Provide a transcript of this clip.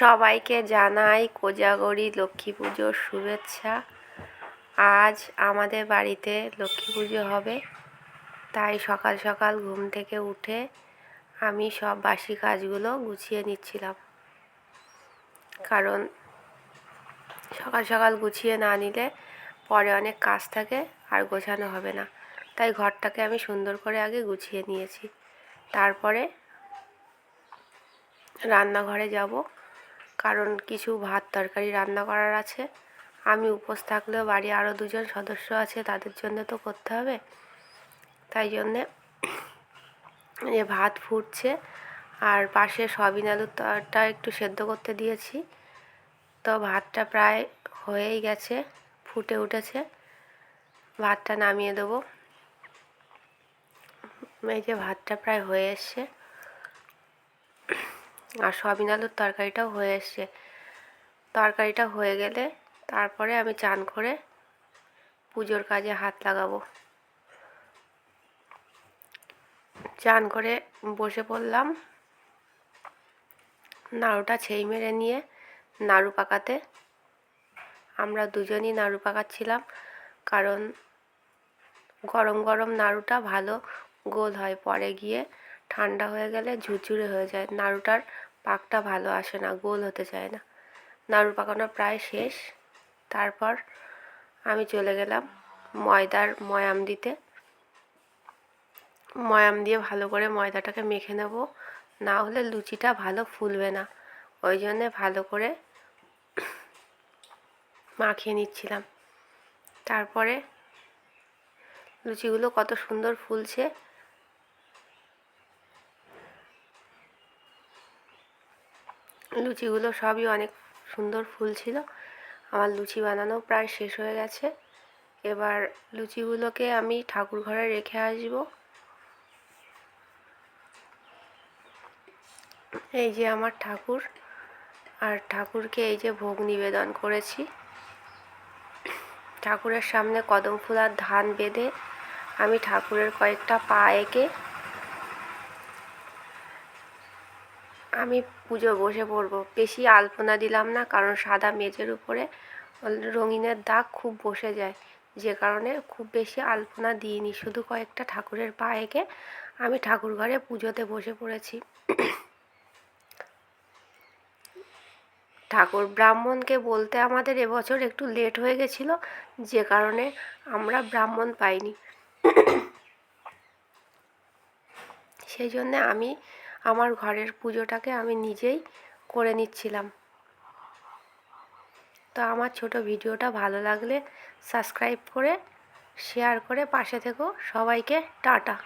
সবাইকে জানাই কোজাগরি লক্ষ্মী পুজোর শুভেচ্ছা। আজ আমাদের বাড়িতে লক্ষ্মী পুজো হবে, তাই সকাল সকাল ঘুম থেকে উঠে আমি সব বাসি কাজগুলো গুছিয়ে নিচ্ছিলাম। কারণ সকাল সকাল গুছিয়ে না নিলে পরে অনেক কাজ থাকে আর গোছানো হবে না। তাই ঘরটাকে আমি সুন্দর করে আগে গুছিয়ে নিয়েছি। তারপরে রান্নাঘরে যাব। কারণ কিছু ভাত তরকারি রান্না করার আছে। আমি উপোস থাকলেও বাড়ি আরও দুজন সদস্য আছে, তাদের জন্য তো করতে হবে। তাই জন্যে যে ভাত ফুটছে আর পাশে সবিন আলুর তরটা একটু সেদ্ধ করতে দিয়েছি। তো ভাতটা প্রায় হয়েই গেছে, ফুটে উঠেছে। ভাতটা নামিয়ে দেবো। এই যে ভাতটা প্রায় হয়ে এসছে। আর সয়াবিন আলুর তরকারিটাও হয়ে এসছে। তরকারিটা হয়ে গেলে তারপরে আমি চান করে পুজোর কাজে হাত লাগাবো। চান করে বসে পড়লাম। নাড়ুটা ছেই মেরে নিয়ে নাড়ু পাকাতে। আমরা দুজনই নাড়ু পাকাচ্ছিলাম কারণ গরম গরম নাড়ুটা ভালো গোল হয়, পরে গিয়ে ঠান্ডা হয়ে গেলে ঝুরঝুরে হয়ে যায়। নাড়ুটার পাকটা ভালো আসে না, গোল হতে চায় না। নাড়ু পাকানো প্রায় শেষ। তারপর আমি চলে গেলাম ময়দার ময়াম দিতে। ময়াম দিয়ে ভালো করে ময়দাটাকে মেখে নেব। না হলে লুচিটা ভালো ফুলবে না। ওই জন্যে ভালো করে মাখিয়ে নিচ্ছিলাম। তারপরে লুচিগুলো কত সুন্দর ফুলছে। লুচিগুলো সবই অনেক সুন্দর ফুল ছিল। আমার লুচি বানানো প্রায় শেষ হয়ে গেছে। এবার লুচিগুলোকে আমি ঠাকুর ঘরে রেখে আসব। এই যে আমার ঠাকুর। আর ঠাকুরকে এই যে ভোগ নিবেদন করেছি। ঠাকুরের সামনে কদম ফুল আর ধান বেঁধে আমি ঠাকুরের কয়েকটা পা এঁকে আমি পুজো বসে পড়ব। বেশি আলপনা দিলাম না, কারণ সাদা মেঝের উপরে রঙিনের দাগ খুব বসে যায়। যে কারণে খুব বেশি আলপনা দিইনি, শুধু কয়েকটা ঠাকুরের পা এঁকে আমি ঠাকুর ঘরে পুজোতে বসে পড়েছি। ঠাকুর ব্রাহ্মণকে বলতে আমাদের এবছর একটু লেট হয়ে গেছিল, যে কারণে আমরা ব্রাহ্মণ পাইনি। সেই জন্যে আমি আমার ঘরের পুজোটাকে আমি নিজেই করে নিচ্ছিলাম। তো আমার ছোট ভিডিওটা ভালো লাগলে সাবস্ক্রাইব করে শেয়ার করে পাশে থেকো। সবাইকে টাটা।